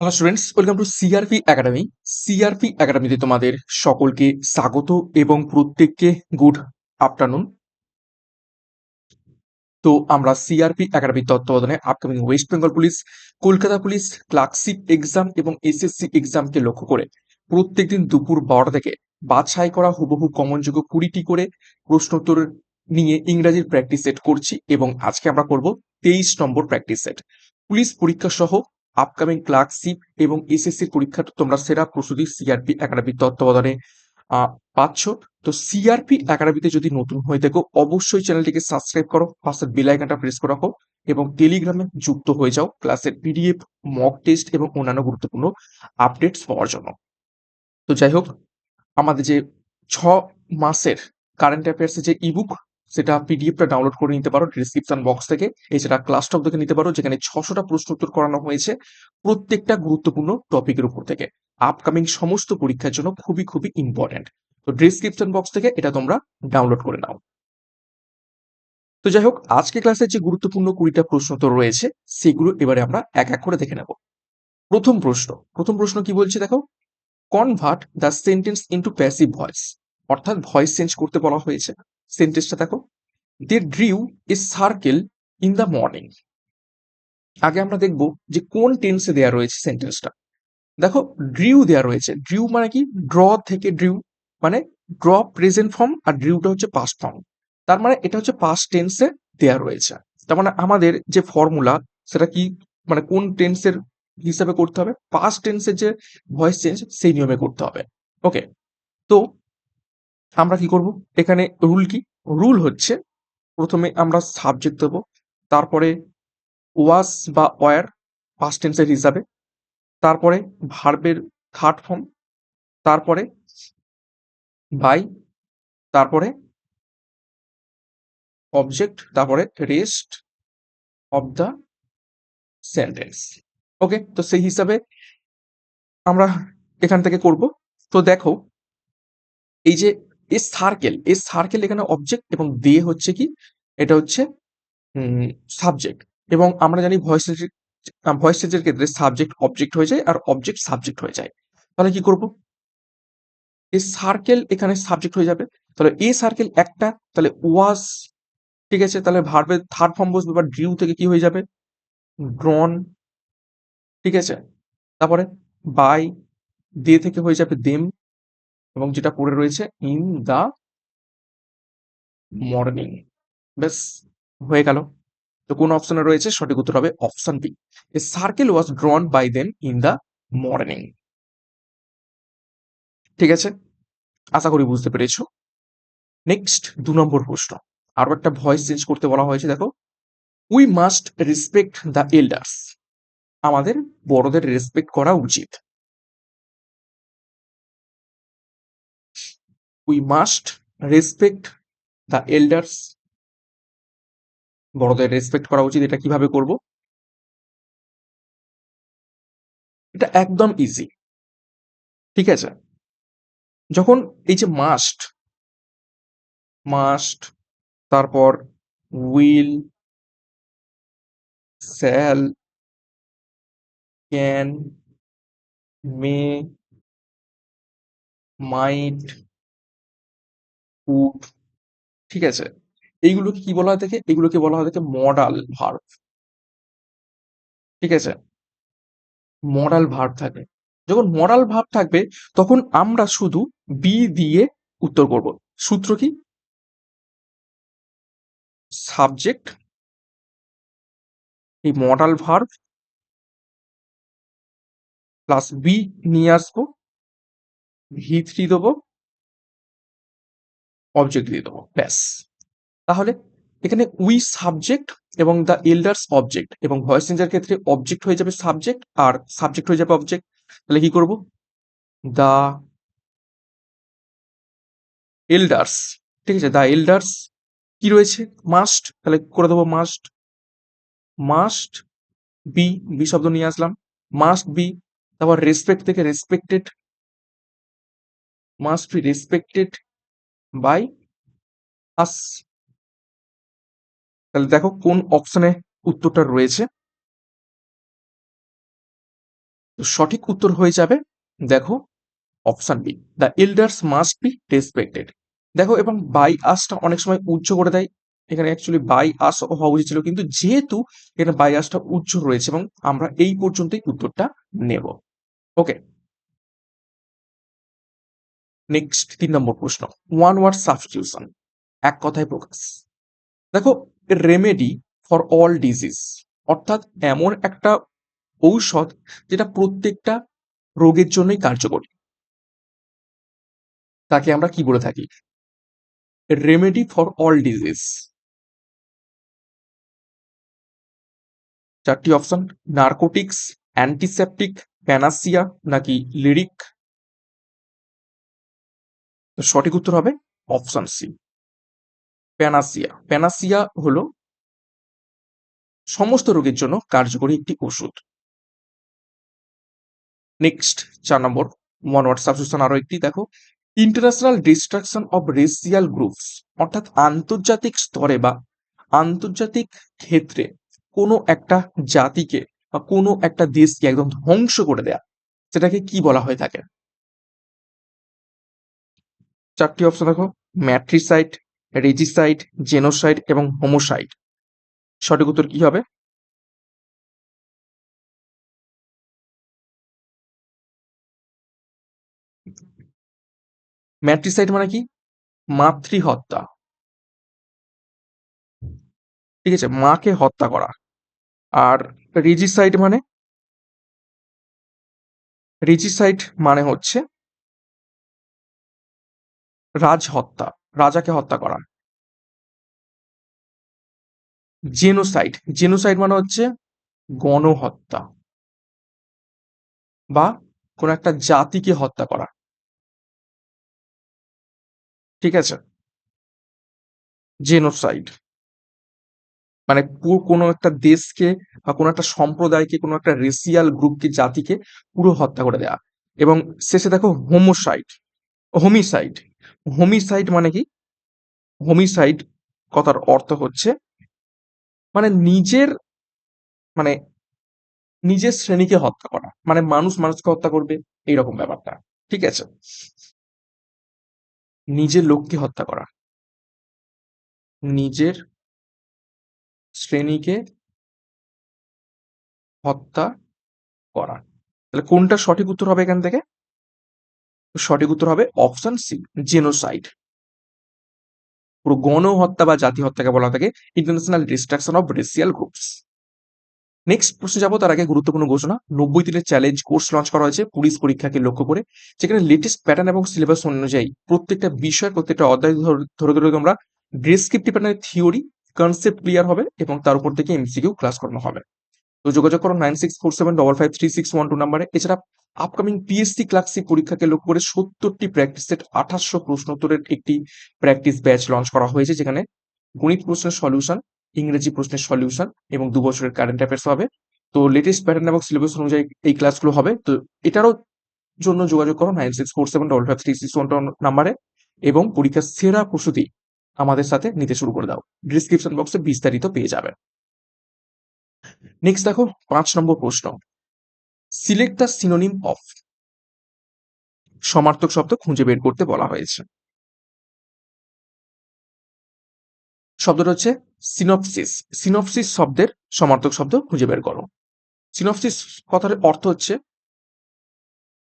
Hello students welcome to CRP academy CRP একাডেমিতে তোমাদের সকলকে স্বাগত এবং প্রত্যেককে গুড আফটারনুন তো আমরা সিআরপি একাডেমির তত্ত্বাবধানে upcoming West Bengal police Kolkata police clerkship exam এবং এসএসসি এক্সামকে লক্ষ্য করে প্রত্যেকদিন দুপুর বারোটা থেকে বাছাই করা হুবহু কমনযোগ্য কুড়িটি করে প্রশ্নোত্তর নিয়ে ইংরাজির প্র্যাকটিস সেট করছি এবং আজকে আমরা করব তেইশ নম্বর প্র্যাকটিস সেট পুলিশ পরীক্ষা সহ আপকামিং ক্লার্কশিপ এবং এসএসসির পরীক্ষার তোমরা সেরা প্রস্তুতি সিআরপি একাডেমির তত্ত্বাবধানে পাচ্ছ। তো সিআরপি একাডেমিতে যদি নতুন হয়ে থাকো, অবশ্যই চ্যানেলটিকে সাবস্ক্রাইব করো পাশের বেল আইকনটা প্রেস করে রাখো এবং টেলিগ্রামে যুক্ত হয়ে যাও ক্লাসের পিডিএফ মক টেস্ট এবং অন্যান্য গুরুত্বপূর্ণ আপডেটস পাওয়ার জন্য। তো যাই হোক, আমাদের যে ছ মাসের কারেন্ট অ্যাফেয়ার্সের যে ইবুক সেটা পিডিএফটা ডাউনলোড করে নিতে পারো ডিসক্রিপশন বক্স থেকে। এছাড়া ক্লাস টপ থেকে নিতে পারো, যেখানে ছশোটা প্রশ্ন উত্তর করানো হয়েছে প্রত্যেকটা গুরুত্বপূর্ণ টপিকের উপর থেকে। আপকামিং সমস্ত পরীক্ষার জন্য খুবই খুবই ইম্পর্ট্যান্ট তো ডিসক্রিপশন বক্স থেকে এটা তোমরা ডাউনলোড করে নাও। তো যাই হোক আজকে ক্লাসের যে গুরুত্বপূর্ণ কুড়িটা প্রশ্ন তো রয়েছে, সেগুলো এবারে আমরা এক এক করে দেখে নেব। প্রথম প্রশ্ন প্রথম প্রশ্ন কি বলছে দেখো? Convert the sentence into passive voice অর্থাৎ ভয়েস চেঞ্জ করতে বলা হয়েছে। সেন্টেন্সটা দেখো they drew a circle in the morning আগে আমরা দেখব যে কোন টেন্সে দেয়া রয়েছে সেন্টেন্সটা দেখো ড্রিউ দেয়া রয়েছে। ড্রিউ মানে কি? ড্র থেকে ড্রিউ মানে ড্র প্রেজেন্ট ফর্ম আর ড্রিউটা হচ্ছে পাস্ট ফর্ম তার মানে এটা হচ্ছে পাস্ট টেন্সে দেয়া রয়েছে। তার মানে আমাদের যে ফর্মুলা সেটা কি? মানে কোন টেন্সের হিসাবে করতে হবে? পাস্ট টেন্সের যে ভয়েস চেঞ্জ সেই নিয়মে করতে হবে। ওকে তো আমরা কি করব? এখানে রুল কি? রুল হচ্ছে প্রথমে আমরা সাবজেক্ট দেবো, তারপরে ওয়াস বা ওয়ার পাস্ট টেন্সের হিসাবে, তারপরে ভার্বের থার্ড ফর্ম তারপরে বাই তারপরে অবজেক্ট তারপরে rest of the sentence okay তো সেই হিসাবে আমরা এখান থেকে করব। তো দেখো, এই যে এ সার্কেল এ সার্কেল এখানে অবজেক্ট এবং দে হচ্ছে কি? এটা হচ্ছে সাবজেক্ট এবং আমরা জানি ভয়েস ভয়েস চেঞ্জের ক্ষেত্রে সাবজেক্ট অবজেক্ট হয়ে যায় আর অবজেক্ট সাবজেক্ট হয়ে যায়। তাহলে কি করব? এ সার্কেল এখানে সাবজেক্ট হয়ে যাবে। তাহলে এ সার্কেল একটা, তাহলে ওয়াজ ঠিক আছে? তাহলে ভার্বের থার্ড ফর্ম বসবে বা ড্রিউ থেকে কি হয়ে যাবে? ড্রন ঠিক আছে? তারপরে বাই দে থেকে হয়ে যাবে দেম এবং যেটা পড়ে রয়েছে ইন দ্য মর্নিং ব্যাস হয়ে গেল। তো কোন অপশনে রয়েছে? সঠিক উত্তর হবে option B a circle was drawn by them in the morning ঠিক আছে? আশা করি বুঝতে পেরেছ। নেক্সট দু নম্বর প্রশ্ন। আরও একটা ভয়েস চেঞ্জ করতে বলা হয়েছে দেখো। We must respect the elders আমাদের বড়দের রেসপেক্ট করা উচিত। We must respect the elders বড়দের রেসপেক্ট করা উচিত, এটা কীভাবে করব? এটা একদম ইজি ঠিক আছে? যখন এই যে মাস্ট মাস্ট তারপর will shall can may might would ঠিক আছে? এইগুলোকে কি বলা হয় থেকে এগুলোকে বলা হয় থেকে মডাল ভার্ব ঠিক আছে? মডাল ভার্ব থাকে। যখন মডাল ভার্ব থাকবে, তখন আমরা শুধু বি দিয়ে উত্তর করব। সূত্র কি? সাবজেক্ট এই মডাল ভার্ব প্লাস বি নিয়ে আসব ভি থ্রি দেবো অবজেক্ট দিয়ে দেবো, ব্যাস। তাহলে এখানে উই সাবজেক্ট এবং দ্য এল্ডার্স অবজেক্ট এবং ভয়েস চেঞ্জের ক্ষেত্রে অবজেক্ট হয়ে যাবে সাবজেক্ট আর সাবজেক্ট হয়ে যাবে অবজেক্ট তাহলে কি করব? দ্য এল্ডার্স ঠিক আছে? দ্য এল্ডার্স কি রয়েছে? মাস্ট তাহলে করে দেবো মাস্ট মাস্ট বি বি শব্দ নিয়ে আসলাম। মাস্ট বি তারপর রেসপেক্ট থেকে respected must be respected by us. তাহলে দেখো কোন অপশনে উত্তরটা রয়েছে। সঠিক উত্তর হয়ে যাবে, দেখো option B the elders must be respected দেখো, এবং বাই আসটা অনেক সময় উচ্চ করে দেয়। এখানে অ্যাকচুয়ালি বাই আস হওয়া উচিত ছিল, কিন্তু যেহেতু এখানে বাই আসটা উচ্চ রয়েছে, এবং আমরা এই পর্যন্তই উত্তরটা নেব। ওকে নেক্সট তিন নম্বর প্রশ্ন। ওয়ান ওয়ার্ড সাবস্টিটিউশন এক কথায় প্রকাশ। দেখো রেমেডি ফর অল ডিজিজ অর্থাৎ এমন একটা ঔষধ যেটা প্রত্যেকটা রোগের জন্যই কার্যকরী। তাকে আমরা কি বলে থাকি? রেমেডি ফর অল ডিজিজ চারটি অপশন নার্কোটিক্স অ্যান্টিসেপটিক প্যানাসিয়া নাকি লিরিক সঠিক উত্তর হবে অপশন সি। প্যানাসিয়া। প্যানাসিয়া হলো সমস্ত রোগের জন্য কার্যকরী একটি ওষুধ। নেক্সট, চার নম্বর ওয়ান ওয়ার্ড সাবস্টিটিউশন আরও একটি, দেখো। International destruction of racial groups অর্থাৎ আন্তর্জাতিক স্তরে বা আন্তর্জাতিক ক্ষেত্রে কোনো একটা জাতিকে বা কোনো একটা দেশকে একদম ধ্বংস করে দেয়া। সেটাকে কি বলা হয়ে থাকে? চারটি অপশন দেখো। ম্যাট্রিসাইড রেজিসাইড জেনোসাইড এবং হোমোসাইড সঠিক উত্তর কি হবে? ম্যাট্রিসাইড মানে কি? মাতৃহত্যা। ঠিক আছে, মাকে হত্যা করা। আর রেজিসাইড মানে? রেজিসাইড মানে হচ্ছে রাজ হত্যা, রাজাকে হত্যা করা। জেনোসাইড জেনোসাইড মানে হচ্ছে গণহত্যা বা কোন একটা জাতিকে হত্যা করা। ঠিক আছে? জেনোসাইড মানে কোনো একটা দেশকে বা কোনো একটা সম্প্রদায়কে, কোনো একটা রেসিয়াল গ্রুপকে জাতিকে পুরো হত্যা করে দেয়া। এবং শেষে দেখো হোমোসাইড হোমিসাইড হোমিসাইড মানে কি? হোমিসাইড কথার অর্থ হচ্ছে মানে নিজের মানে নিজের শ্রেণীকে হত্যা করা। মানে মানুষ মানুষকে হত্যা করবে, এইরকম ব্যাপারটা। ঠিক আছে? নিজের লোককে হত্যা করা। নিজের শ্রেণীকে হত্যা করা। তাহলে কোনটা সঠিক উত্তর হবে এখান থেকে? সঠিক উত্তর হবে অপশন সি জেনোসাইড পুরো গণহত্যা বা জাতি হত্যাকে বলা থাকে international destruction of racial groups next প্রশ্নে যাব, তার আগে গুরুত্বপূর্ণ ঘোষণা, নব্বই দিনের চ্যালেঞ্জ কোর্স লঞ্চ করা হয়েছে পুলিশ পরীক্ষাকে লক্ষ্য করে। যেখানে লেটেস্ট প্যাটার্ন এবং সিলেবাস অনুযায়ী প্রত্যেকটা বিষয়, প্রত্যেকটা অধ্যায় ধরে ধরে তোমরা ডেসক্রিপটিভ প্যাটার্নের থিওরি কনসেপ্ট ক্লিয়ার হবে এবং তার উপর থেকে এমসিকিউ ক্লাস করানো হবে। তো যোগাযোগ করো nine six four seven double five three six one two নাম্বারে এছাড়া আপকামিং পিএসসি ক্লাসিক পরীক্ষাকে লক্ষ্য করে সত্তরটি প্র্যাকটিস সেট আঠাশশো প্রশ্নোত্তরের একটি প্র্যাকটিস ব্যাচ লঞ্চ করা হয়েছে, যেখানে গণিত প্রশ্নের সলিউশন ইংরেজি প্রশ্নের সলিউশন এবং দু বছরের কারেন্ট অ্যাফেয়ার্স হবে। তো লেটেস্ট প্যাটার্ন এবং সিলেবাস অনুযায়ী এই ক্লাসগুলো হবে। তো এটারও জন্য যোগাযোগ করো nine six four seven double five three six one নাম্বারে এবং পরীক্ষার সেরা প্রস্তুতি আমাদের সাথে নিতে শুরু করে দাও। ডিসক্রিপশন বক্সে বিস্তারিত পেয়ে যাবে। নেক্সট দেখো, পাঁচ নম্বর প্রশ্ন। সিলেক্ট দ্য সিনোনিম অফ সমার্থক শব্দ খুঁজে বের করতে বলা হয়েছে। শব্দটা হচ্ছে সিনপসিস সিনপসিস শব্দের সমার্থক শব্দ খুঁজে বের করো। সিনপসিস কথার অর্থ হচ্ছে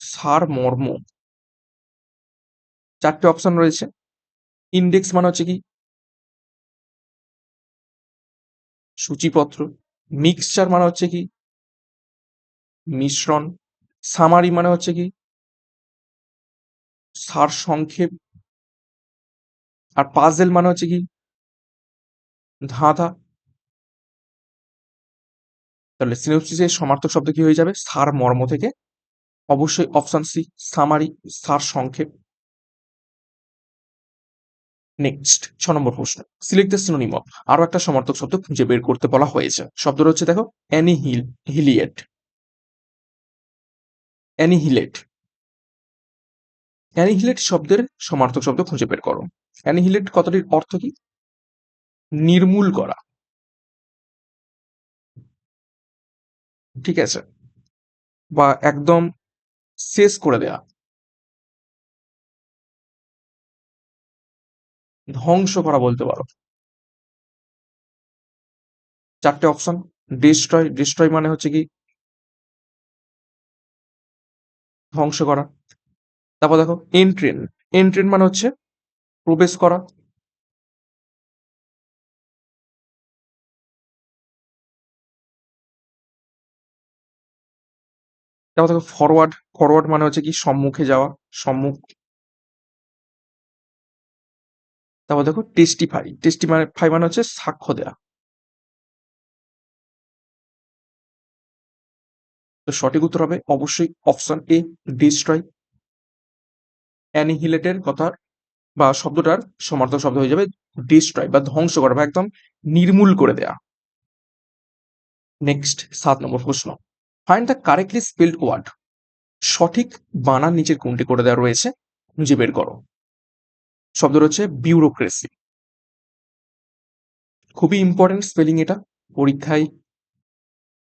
সার মর্ম। চারটে অপশন রয়েছে। ইন্ডেক্স মানে হচ্ছে কি? সূচিপত্র। মিক্সচার মানে হচ্ছে কি? মিশ্রণ। সামারি মানে হচ্ছে কি? সার সংক্ষেপ। আর পাজেল মানে হচ্ছে কি? ধাঁধা। তাহলে সিনোপসিসের সমার্থক শব্দ কি হয়ে যাবে? সার মর্ম থেকে। অবশ্যই অপশন সি সামারি সার সংক্ষেপ। নেক্সট ছ নম্বর প্রশ্ন। সিলেক্ট দ্য সিনোনিম অফ আরও একটা সমার্থক শব্দ খুঁজে বের করতে বলা হয়েছে। শব্দটা হচ্ছে, দেখো annihilate annihilate annihilate শব্দের সমার্থক শব্দ খুঁজে বের করো। অ্যানিহিলেট কথাটির অর্থ কি? নির্মূল করা। ঠিক আছে? বা একদম শেষ করে দেয়া। ধ্বংস করা বলতে পারো। চারটে অপশন ডিস্ট্রয় ডিস্ট্রয় মানে হচ্ছে কি? ধ্বংস করা। তারপর দেখো এন্ট্রেন এন্ট্রেন মানে হচ্ছে প্রবেশ করা। তারপর দেখো ফরওয়ার্ড ফরওয়ার্ড মানে হচ্ছে কি? সম্মুখে যাওয়া, সম্মুখ তারপর দেখো টেস্টিফাই টেস্টিফাই মানে ফাই মানে হচ্ছে সাক্ষ্য দেয়া। তো সঠিক উত্তর হবে অবশ্যই অপশন এ ডিস্ট্রয় অ্যানিহিলেটের কথা বা শব্দটার সমার্থক শব্দ হয়ে যাবে ডিস্ট্রয় বা ধ্বংস করা বা একদম নির্মূল করে দেয়া। নেক্সট সাত নম্বর প্রশ্ন। Find the correctly spelled word সঠিক বানান নিচের কোনটি করে দেওয়া রয়েছে, খুঁজে বের করো। শব্দ রয়েছে বিউরোক্রেসি খুবই ইম্পর্টেন্ট স্পেলিং এটা। পরীক্ষায়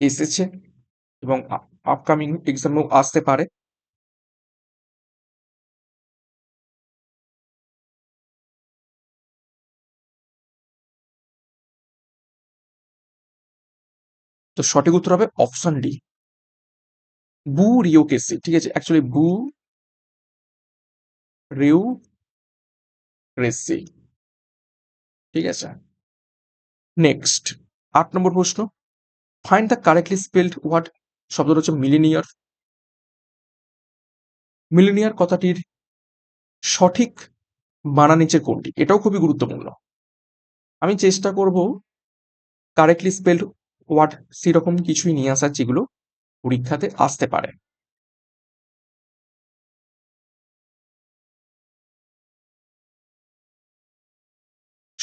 এসেছে এবং আপকামিং এক্সামেও আসতে পারে। তো সঠিক উত্তর হবে অপশন ডি বু রিওকেসি ঠিক আছে? অ্যাকচুয়ালি বু রিউ রেসি ঠিক আছে? নেক্সট আট নম্বর প্রশ্ন। Find the correctly spelled word শব্দটা হচ্ছে মিলিনিয়ার মিলিনিয়ার কথাটির সঠিক বানা নিচে কোনটি? এটাও খুবই গুরুত্বপূর্ণ। আমি চেষ্টা করব কারেক্টলি স্পেলড ওয়ার্ড সেরকম কিছুই নিয়ে আসার যেগুলো পরীক্ষাতে আসতে পারে।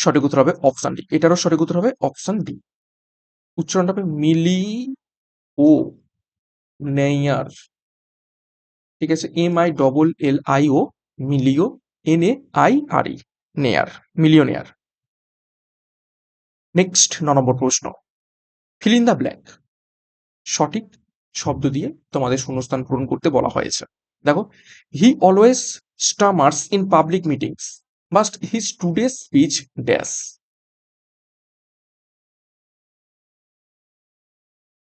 সঠিক উত্তর হবে অপশন ডি এটারও সঠিক উত্তর হবে অপশন ডি উচ্চারণটা হবে মিলি ও নেয়ার ঠিক আছে, M I double L I O, millio, N A I R E, naire millionaire next ন নম্বর প্রশ্ন। ফিল ইন দ্য ব্ল্যাঙ্ক সঠিক শব্দ দিয়ে তোমাদের শূন্যস্থান পূরণ করতে বলা হয়েছে। দেখো he always stammers in public meetings must his today speech dash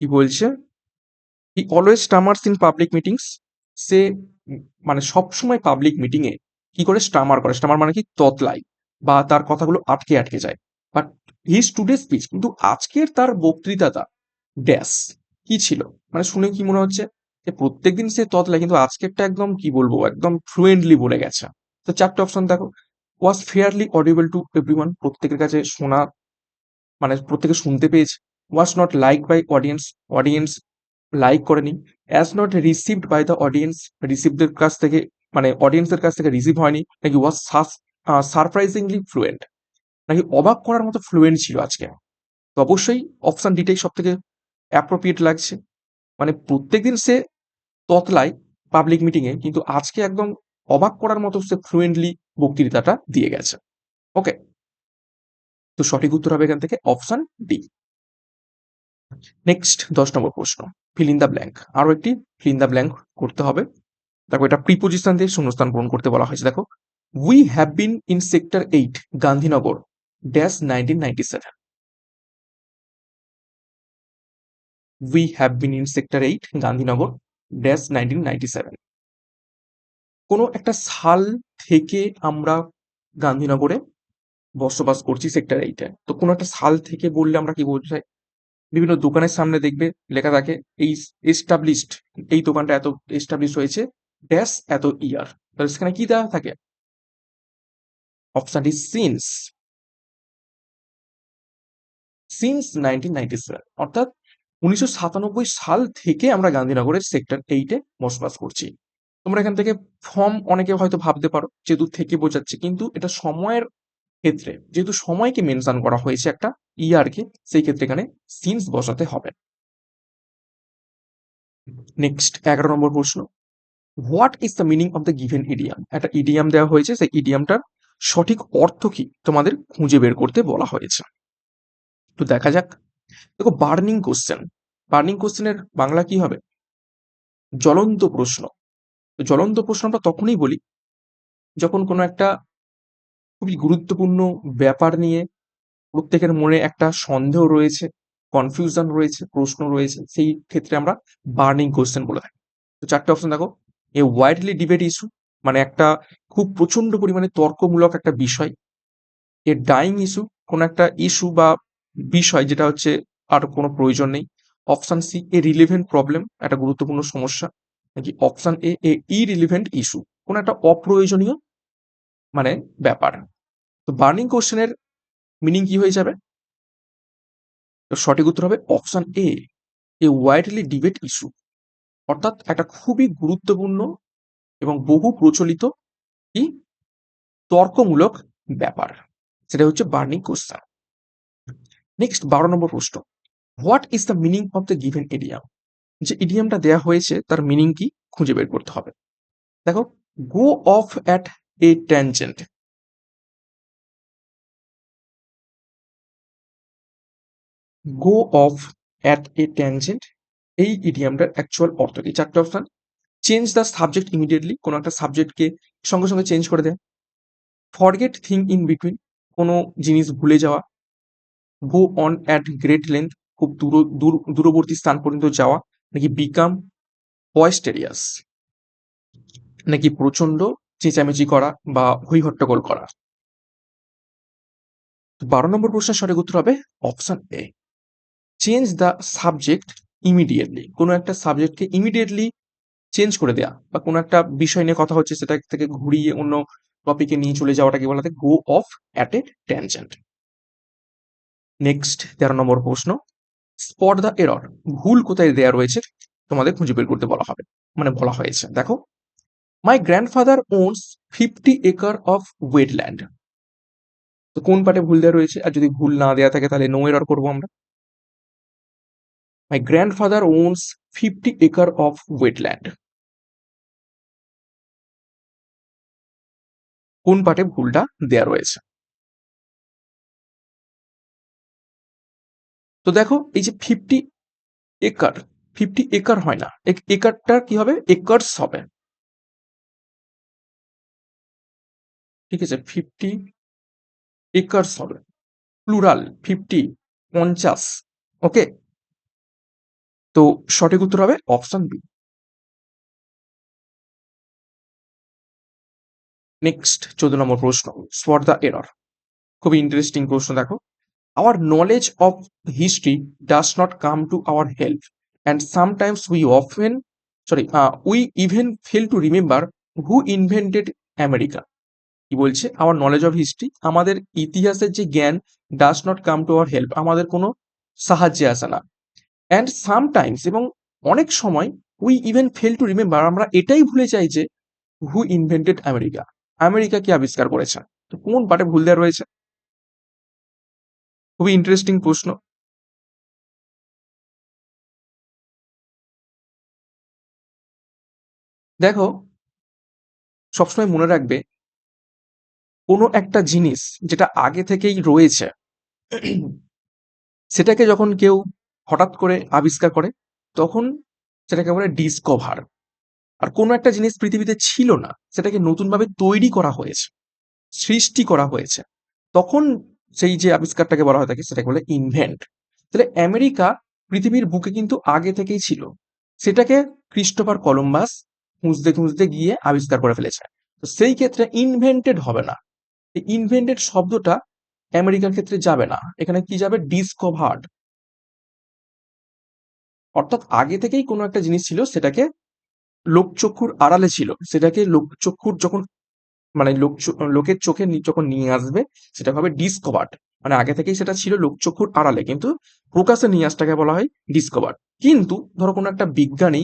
কি বলছে? He always stammers in public meetings সে মানে সবসময় পাবলিক মিটিং এ কি করে? স্টামার করে। স্টামার মানে কি? ততলাই। বা তার কথাগুলো আটকে আটকে যায়। বাট হিজ টুডে স্পিচ কিন্তু আজকের তার বক্তৃতাটা ড্যাশ কি ছিল? মানে শুনে কি মনে হচ্ছে? যে প্রত্যেকদিন সে ততলাই, কিন্তু আজকেরটা একদম কি বলব? একদম ফ্লুয়েন্টলি বলে গেছে। তো চারটে অপশন দেখো। Was fairly audible to everyone প্রত্যেকের কাছে শোনা মানে প্রত্যেকে শুনতে পেয়েছে। Was not like by audience audience like করেনি। As not received by the audience রিসিভদের কাছ থেকে মানে অডিয়েন্সের কাছ থেকে রিসিভ হয়নি। নাকি ওয়াজ সারপ্রাইজিংলি ফ্লুয়েন্ট নাকি অবাক করার মতো ফ্লুয়েন্ট ছিল আজকে। তো অবশ্যই অপশান ডিটাই সব থেকে অ্যাপ্রোপ্রিয়েট লাগছে। মানে প্রত্যেকদিন সে ততলায় পাবলিক মিটিংয়ে কিন্তু আজকে একদম অবাক করার মতো সে ফ্লুয়েন্টলি বক্তৃতাটা দিয়ে গেছে। ওকে তো সঠিক উত্তর হবে এখান থেকে অপশন ডি নেক্সট দশ নম্বর প্রশ্ন। ফিল ইন দ্য ব্ল্যাঙ্ক আরও একটি ফিল ইন দ্য ব্ল্যাঙ্ক করতে হবে। দেখো, এটা প্রিপোজিশন দিয়ে শূন্যস্থান পূরণ করতে বলা হয়েছে। দেখো we have been in sector eight Gandhinagar dash nineteen ninety seven we have been in sector eight Gandhinagar dash nineteen ninety seven কোনো একটা সাল থেকে আমরা গান্ধীনগরে বসবাস করছি সেক্টর এইটে। তো কোনো একটা সাল থেকে বললে আমরা কি বোঝাই? বিভিন্ন দোকানের সামনে দেখবে, লেখা থাকে, এই এস্টাবলিশড এই দোকানটা এত এস্টাবলিশ হয়েছে ড্যাশ এত ইয়ার তাহলে সেখানে কি দেওয়া থাকে? Option D since since nineteen ninety seven অর্থাৎ উনিশশো সাতানব্বই সাল থেকে আমরা গান্ধীনগরের সেক্টর এইটে বসবাস করছি। তোমরা এখান থেকে ফর্ম অনেকে হয়তো ভাবতে পারো যেহেতু থেকে বোঝাচ্ছে। কিন্তু এটা সময়ের ক্ষেত্রে, যেহেতু সময়কে মেনশন করা হয়েছে একটা ইয়ারকে সেই ক্ষেত্রে এখানে সিন্স বসাতে হবে। নেক্সট এগারো নম্বর প্রশ্ন। What is the meaning of the given idiom একটা ইডিয়াম দেওয়া হয়েছে, সেই ইডিয়ামটার সঠিক অর্থ কি তোমাদের খুঁজে বের করতে বলা হয়েছে। তো দেখা যাক। দেখো বার্নিং কোশ্চেন বার্নিং কোশ্চেনের বাংলা কি হবে? জ্বলন্ত প্রশ্ন। তো জ্বলন্ত প্রশ্ন আমরা তখনই বলি যখন কোনো একটা খুবই গুরুত্বপূর্ণ ব্যাপার নিয়ে প্রত্যেকের মনে একটা সন্দেহ রয়েছে কনফিউশন রয়েছে, প্রশ্ন রয়েছে, সেই ক্ষেত্রে আমরা বার্নিং কোশ্চেন বলে থাকি। তো চারটে অপশন দেখো। এ ওয়াইডলি ডিবেট ইস্যু মানে একটা খুব প্রচণ্ড পরিমাণে তর্কমূলক একটা বিষয়। এ ডাইং ইস্যু কোনো একটা ইস্যু বা বিষয় যেটা হচ্ছে আর কোনো প্রয়োজন নেই। Option C a relevant problem একটা গুরুত্বপূর্ণ সমস্যা। নাকি option A a irrelevant issue কোনো একটা অপ্রয়োজনীয় মানে ব্যাপার। তো বার্নিং কোশ্চেনের মিনিং কি হয়ে যাবে? তো সঠিক উত্তর হবে option A a widely debate issue অর্থাৎ একটা খুবই গুরুত্বপূর্ণ এবং বহু প্রচলিত কি? তর্কমূলক ব্যাপার। সেটা হচ্ছে বার্নিং কোশ্চেন নেক্সট বারো নম্বর প্রশ্ন। What is the meaning of the given idiom যে ইডিয়ামটা দেয়া হয়েছে, তার মিনিং কি? খুঁজে বের করতে হবে। দেখো go off at a tangent go off at a tangent এই ইডিয়ামটার অ্যাকচুয়াল অর্থ কি? চারটে option change the subject immediately কোনো একটা সাবজেক্টকে সঙ্গে সঙ্গে চেঞ্জ করে দেয়। ফরগেট থিং ইন বিটুইন কোনো জিনিস ভুলে যাওয়া। Go on at great length খুব দূর দূর, দূরবর্তী স্থান পর্যন্ত যাওয়া। নাকি বিকাম পয়েস্টেরিয়াস নাকি প্রচণ্ড চেঁচামেচি করা বা হই হট্টগোল করা বারো নম্বর প্রশ্নের সঠিক উত্তর হবে option A change the subject immediately কোনো একটা সাবজেক্টকে ইমিডিয়েটলি চেঞ্জ করে দেয়া বা কোনো একটা বিষয় নিয়ে কথা হচ্ছে, সেটা থেকে ঘুরিয়ে অন্য টপিকে নিয়ে চলে যাওয়াটাকে বলা হয় go off at a tangent next তেরো নম্বর প্রশ্ন। স্পট দ্য এরর ভুল কোথায় দেয়া রয়েছে, তোমাদের খুঁজে বের করতে বলা হবে। মানে বলা হয়েছে, দেখো। My grandfather owns fifty acre of wetland তো কোন পার্টে ভুল দেওয়া রয়েছে? আর যদি ভুল না দেওয়া থাকে, তাহলে নো এরর করব আমরা। My grandfather owns fifty acre of wetland কোন পার্টে ভুলটা দেয়া রয়েছে? তো দেখো, এই যে ফিফটি একর ফিফটি একর হয় না। একরটা কি হবে? একর্স হবে। ঠিক আছে ফিফটি একর্স হবে। প্লুরাল ফিফটি পঞ্চাশ ওকে তো সঠিক উত্তর হবে অপশন বি নেক্সট চোদ্দ নম্বর প্রশ্ন স্পট দ্য এরর খুবই ইন্টারেস্টিং প্রশ্ন, দেখো। Our knowledge of history does not come to our help and sometimes we often sorry we even fail to remember who invented America কি বলছে? আওয়ার নলেজ অফ হিস্ট্রি আমাদের ইতিহাসের যে জ্ঞান does not come to our help আমাদের কোনো সাহায্যে আসে না। অ্যান্ড সামটাইমস এবং অনেক সময় we even fail to remember আমরা এটাই ভুলে যাই যে হু ইনভেন্টেড আমেরিকা আমেরিকা কি আবিষ্কার করেছে? তো কোন পার্টে ভুল দেওয়া রয়েছে? খুবই ইন্টারেস্টিং প্রশ্ন। দেখো, সবসময় মনে রাখবে, কোনো একটা জিনিস যেটা আগে থেকেই রয়েছে, সেটাকে যখন কেউ হঠাৎ করে আবিষ্কার করে, তখন সেটাকে বলে ডিসকভার আর কোনো একটা জিনিস পৃথিবীতে ছিল না, সেটাকে নতুনভাবে তৈরি করা হয়েছে, সৃষ্টি করা হয়েছে, তখন সেই যে আবিষ্কারটাকে বলা হয় থাকে সেটাকে বলে ইনভেন্ট তাহলে আমেরিকা পৃথিবীর বুকে কিন্তু আগে থেকেই ছিল। সেটাকে ক্রিস্টোফার কলম্বাস খুঁজতে খুঁজতে গিয়ে আবিষ্কার করে ফেলেছে। তো সেই ক্ষেত্রে ইনভেন্টেড হবে না। ইনভেন্টেড শব্দটা আমেরিকার ক্ষেত্রে যাবে না। এখানে কি যাবে? ডিসকভার্ড অর্থাৎ আগে থেকেই কোনো একটা জিনিস ছিল, সেটাকে লোকচক্ষুর আড়ালে ছিল। সেটাকে লোকচক্ষুর যখন মানে লোক লোকের চোখে যখন নিয়ে আসবে সেটা হবে ডিসকভার্ড মানে আগে থেকেই সেটা ছিল লোকচক্ষুর আড়ালে, কিন্তু প্রকাশে নিয়ে আসটাকে বলা হয় ডিসকভার কিন্তু ধরো কোনো একটা বিজ্ঞানী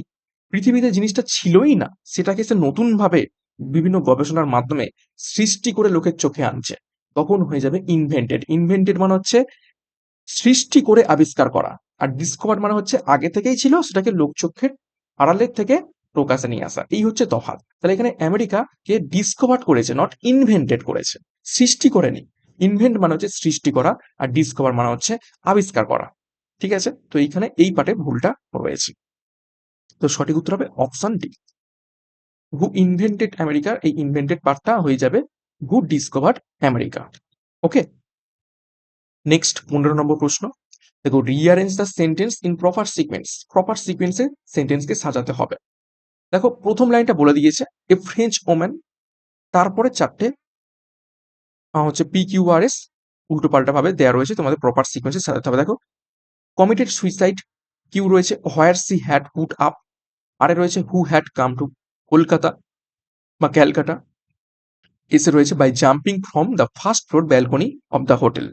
পৃথিবীতে জিনিসটা ছিলই না, সেটাকে সে নতুন ভাবে বিভিন্ন গবেষণার মাধ্যমে সৃষ্টি করে লোকের চোখে আনছে, তখন হয়ে যাবে ইনভেন্টেড ইনভেন্টেড মানে হচ্ছে সৃষ্টি করে আবিষ্কার করা। আর ডিসকভার মানে হচ্ছে আগে থেকেই ছিল, সেটাকে লোকচক্ষের আড়ালের থেকে প্রকাশে নিয়ে আসা এই হচ্ছে তফাৎ। তাহলে এখানে আমেরিকা কে ডিসকভার করেছে নট ইনভেন্টেড করেছে। সৃষ্টি করেনি। ইনভেন্ট মানে হচ্ছে সৃষ্টি করা, আর ডিসকভার মানে হচ্ছে আবিষ্কার করা। ঠিক আছে? তো এইখানে এই পার্টে ভুলটা রয়েছে। তো সঠিক উত্তর হবে option D who invented America এই ইনভেন্টেড পার্টটা হয়ে যাবে who discovered America okay next পনেরো নম্বর প্রশ্ন। দেখো rearrange the sentence in proper sequence proper সিকোয়েন্সে সেন্টেন্সকে সাজাতে হবে। দেখো, প্রথম লাইনটা বলে দিয়েছে এ ফ্রেঞ্চ ওম্যান তারপরে চারটে হচ্ছে পি কিউ আর এস উল্টো পাল্টা ভাবে দেওয়া রয়েছে, তোমাদের প্রপার সিকোয়েন্সে সাজাতে হবে। দেখো কমিটেড সুইসাইড কিউ রয়েছে where she had put up R রয়েছে who had come to Kolkata বা ক্যালকাটা এসে রয়েছে by jumping from the first floor balcony of the hotel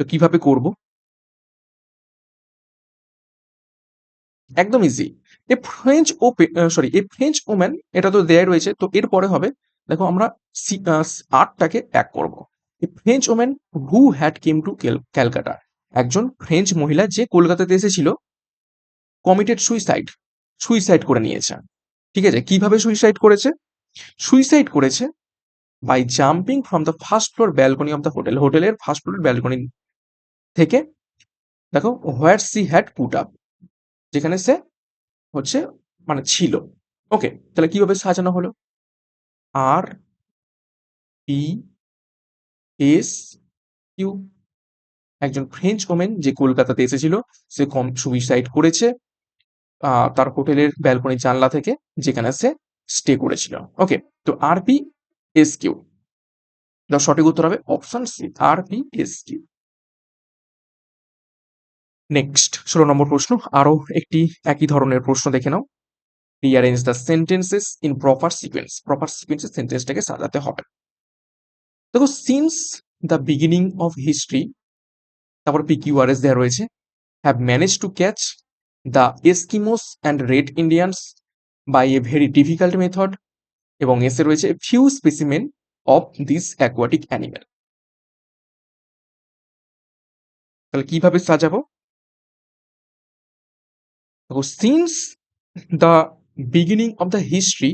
তো কীভাবে করব? একদম ইজি এ ফ্রেঞ্চ ও সরি এ ফ্রেঞ্চ ওম্যান এটা তো দেয়াই রয়েছে, তো এরপরে হবে, দেখো আমরা আর্টটাকে এক করব। A French woman who had came to Calcutta একজন ফ্রেঞ্চ মহিলা যে কলকাতাতে এসেছিল কমিটেড সুইসাইড সুইসাইড করে নিয়েছে। ঠিক আছে, কীভাবে সুইসাইড করেছে? সুইসাইড করেছে by jumping from the first floor balcony of the hotel হোটেলের ফার্স্ট ফ্লোর ব্যালকনি থেকে, দেখো where she had put up যেখানে সে হচ্ছে মানে ছিল। ওকে, তাহলে কীভাবে সাজানো হলো? R P S, Q. একজন ফ্রেঞ্চ ওমেন যে কলকাতাতে এসেছিল, সে কম সুইসাইড করেছে তার হোটেলের ব্যালকনি জানলা থেকে, যেখানে সে স্টে করেছিল। ওকে, তো আর পি এস কিউ সঠিক উত্তর হবে option C R P S Q next ষোলো নম্বর প্রশ্ন। আরও একটি একই ধরনের প্রশ্ন দেখে নাও। Rearrange the sentences in proper sequence proper সিকোয়েন্সে সেন্টেন্সটাকে সাজাতে হবে। দেখো since the beginning of history তারপর পিকিউআরএস দেওয়া রয়েছে have manage to catch the Eskimos and red Indians by a very difficult method এবং এসে রয়েছে few specimen of this aquatic animal তাহলে কীভাবে সাজাবো? দেখো since the beginning of the history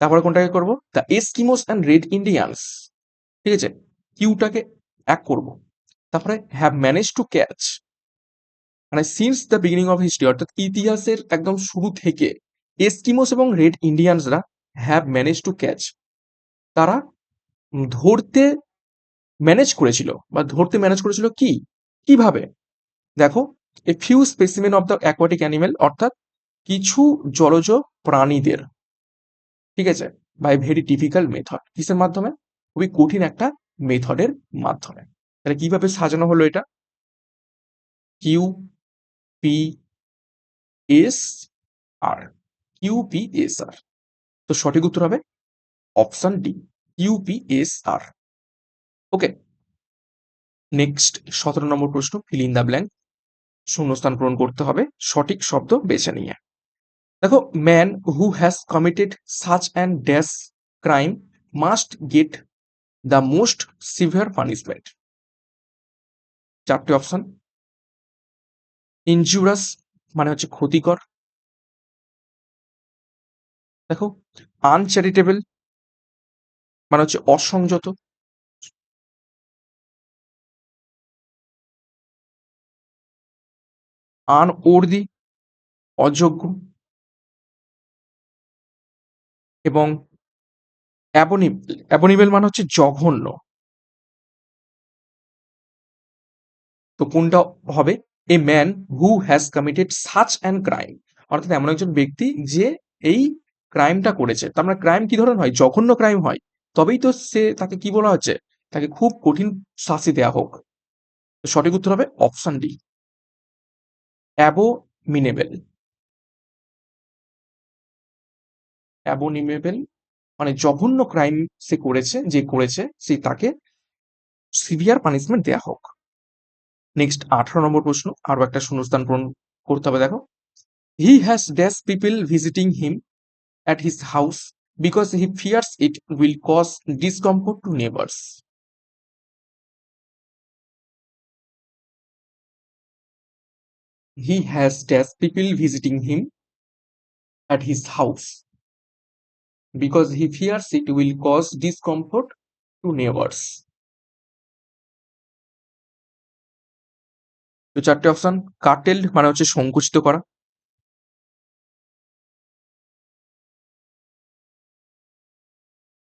তারপরে কোনটাকে করব? The Eskimos and red Indians ঠিক আছে? কিউটাকে এক করব। তারপরে হ্যাভ ম্যানেজ টু ক্যাচ মানে since the beginning of history অর্থাৎ ইতিহাসের একদম শুরু থেকে এস্কিমোস এবং রেড ইন্ডিয়ানসরা হ্যাভ ম্যানেজ টু ক্যাচ তারা ধরতে ম্যানেজ করেছিল। বা ধরতে ম্যানেজ করেছিল কি? কীভাবে? দেখো a few specimen of the aquatic animal অর্থাৎ কিছু জলজ প্রাণীদের। ঠিক আছে? বাই ভেরি ডিফিকাল্ট মেথড কিসের মাধ্যমে? খুবই কঠিন একটা মেথডের মাধ্যমে। তাহলে কীভাবে সাজানো হলো এটা? Q P S R Q P S R তো সঠিক উত্তর হবে option D Q P S R okay next সতেরো নম্বর প্রশ্ন ফিল ইন দ্য ব্ল্যাঙ্ক শূন্যস্থান পূরণ করতে হবে। সঠিক শব্দ বেছে নিয়ে। দেখো man who has committed such and dash crime must get the most severe punishment চারটি অপশন ইনজুরাস মানে হচ্ছে ক্ষতিকর। দেখো আনচ্যারিটেবল মানে হচ্ছে অসংযত। আনওর্দি অযোগ্য এবং অ্যাবনিবেল অ্যাবনিবেল মানে হচ্ছে জঘন্য। তো কোনটা হবে? A man who has committed such and crime. অর্থাৎ এমন একজন ব্যক্তি যে এই ক্রাইমটা করেছে। তার মানে ক্রাইম কি ধরনের হয়? জঘন্য ক্রাইম হয়। তবেই তো সে তাকে কি বলা হচ্ছে? তাকে খুব কঠিন শাস্তি দেওয়া হোক। সঠিক উত্তর হবে অপশন ডি। অ্যাবোমিনেবল। অ্যাবোনিমেবল মানে জঘন্য ক্রাইম সে করেছে, যে করেছে, সে তাকে সিভিয়ার পানিশমেন্ট দেয়া হোক। নেক্সট, আঠারো নম্বর প্রশ্ন আরও একটা শূন্যস্থান পূরণ করতে হবে, দেখো। He has dash people visiting him at his house because he fears it will cause discomfort to neighbours he has dash people visiting him at his house because he fears it will cause discomfort to neighbors তো চারটে option কাটেল মানে হচ্ছে সংকুচিত করা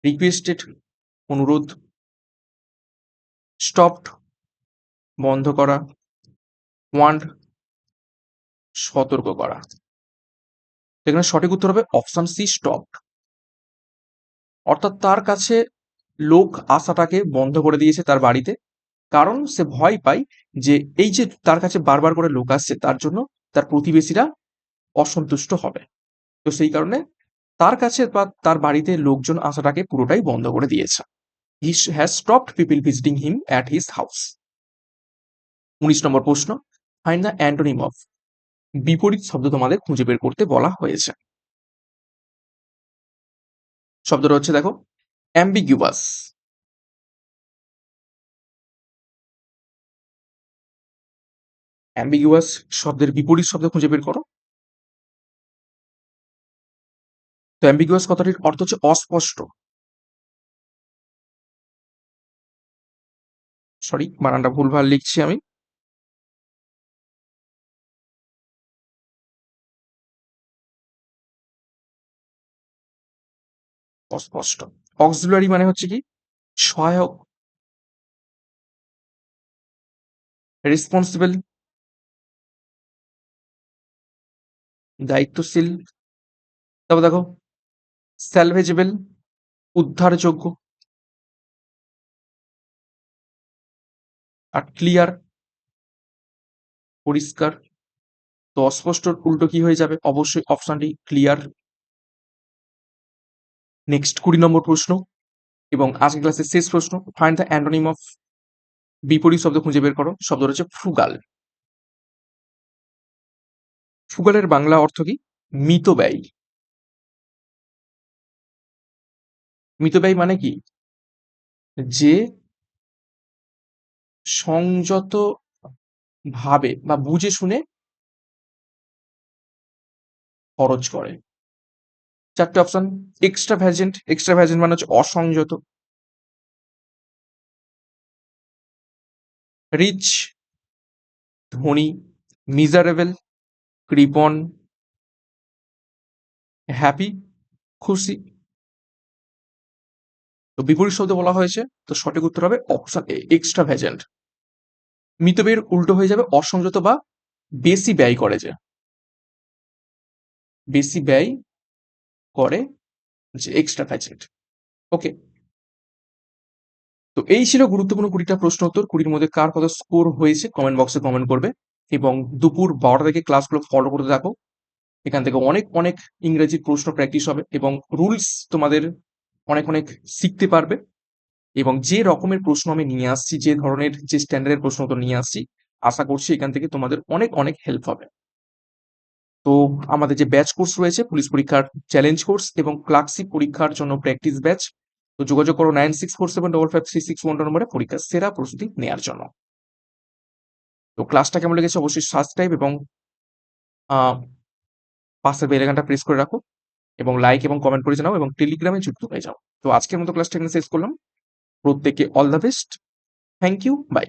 requested অনুরোধ stopped বন্ধ করা wand সতর্ক করা। এখানে সঠিক উত্তর হবে অপশন সি স্টপ অর্থাৎ তার কাছে লোক আসাটাকে বন্ধ করে দিয়েছে তার বাড়িতে, কারণ সে ভয় পায় যে এই যে তার কাছে বারবার করে লোক আসছে, তার জন্য তার প্রতিবেশীরা অসন্তুষ্ট হবে। তো সেই কারণে তার কাছে বা তার বাড়িতে লোকজন আসাটাকে পুরোটাই বন্ধ করে দিয়েছে। He has stopped people visiting him at his house উনিশ নম্বর প্রশ্ন ফাইন্ড দ্য অ্যান্টোনিম অফ বিপরীত শব্দ তোমাদের খুঁজে বের করতে বলা হয়েছে। শব্দটা হচ্ছে দেখো অ্যাম্বিগুয়াস অ্যাম্বিগুয়াস শব্দের বিপরীত শব্দ খুঁজে বের করো। তো অ্যাম্বিগুয়াস কথাটির অর্থ হচ্ছে অস্পষ্ট। সরি বানানটা ভুলভাল লিখছি আমি। অস্পষ্ট। অক্সিলারি মানে হচ্ছে কি? সহায়ক। রেসপন্সিবল দায়িত্বশীল। তারপর দেখো স্যালভেজেবল উদ্ধারযোগ্য। আর ক্লিয়ার পরিষ্কার। তো অস্পষ্টর উল্টো কি হয়ে যাবে? অবশ্যই অপশনটি ক্লিয়ার নেক্সট কুড়ি নম্বর প্রশ্ন এবং আজকের ক্লাসের শেষ প্রশ্ন। ফাইন্ড দ্য অ্যান্টোনিম অফ বিপরীত শব্দ খুঁজে বের করো। শব্দ হচ্ছে ফ্রুগাল ফ্রুগালের বাংলা অর্থ কি? মিতব্যয়ী মিতব্যয়ী মানে কি? যে সংযত ভাবে বা বুঝে শুনে খরচ করে। চারটে option extravagant extravagant মানে হচ্ছে অসংযত। রিচ ধনী মিজারেবল কৃপন হ্যাপি খুশি। তো বিপরীত শব্দ বলা হয়েছে, তো সঠিক উত্তর হবে অপশন এ এক্সট্রা ভ্যাজেন্ট মিতব্যয়ের উল্টো হয়ে যাবে অসংযত বা বেশি ব্যয় করে যে। বেশি ব্যয় করে যে এক্সট্রা ভ্যাজেন্ট ওকে তো এই ছিল গুরুত্বপূর্ণ কুড়িটা প্রশ্ন উত্তর। কুড়ির মধ্যে কার কত স্কোর হয়েছে কমেন্ট বক্সে কমেন্ট করবে এবং দুপুর বারোটা থেকে ক্লাসগুলো ফলো করতে থাকো। এখান থেকে অনেক অনেক ইংরেজির প্রশ্ন প্র্যাকটিস হবে এবং রুলস তোমাদের অনেক অনেক শিখতে পারবে। এবং যে রকমের প্রশ্ন আমি নিয়ে আসছি, যে ধরনের, যে স্ট্যান্ডার্ডের প্রশ্ন তো নিয়ে আসছি, আশা করছি এখান থেকে তোমাদের অনেক অনেক হেল্প হবে। তো আমাদের যে ব্যাচ কোর্স রয়েছে পুলিশ পরীক্ষার চ্যালেঞ্জ কোর্স এবং ক্লার্কশিপ পরীক্ষার জন্য প্র্যাকটিস ব্যাচ তো যোগাযোগ করো nine six four seven double five three six one নম্বরে পরীক্ষার সেরা প্রস্তুতি নেওয়ার জন্য। তো ক্লাসটা কেমন লেগেছে অবশ্যই সাবস্ক্রাইব এবং পাশের বেলাগানটা প্রেস করে রাখো এবং লাইক এবং কমেন্ট করে জানাও এবং টেলিগ্রামে যুক্ত হয়ে যাও। তো আজকের মতো ক্লাসটা এখানে শেষ করলাম। প্রত্যেকে all the best thank you bye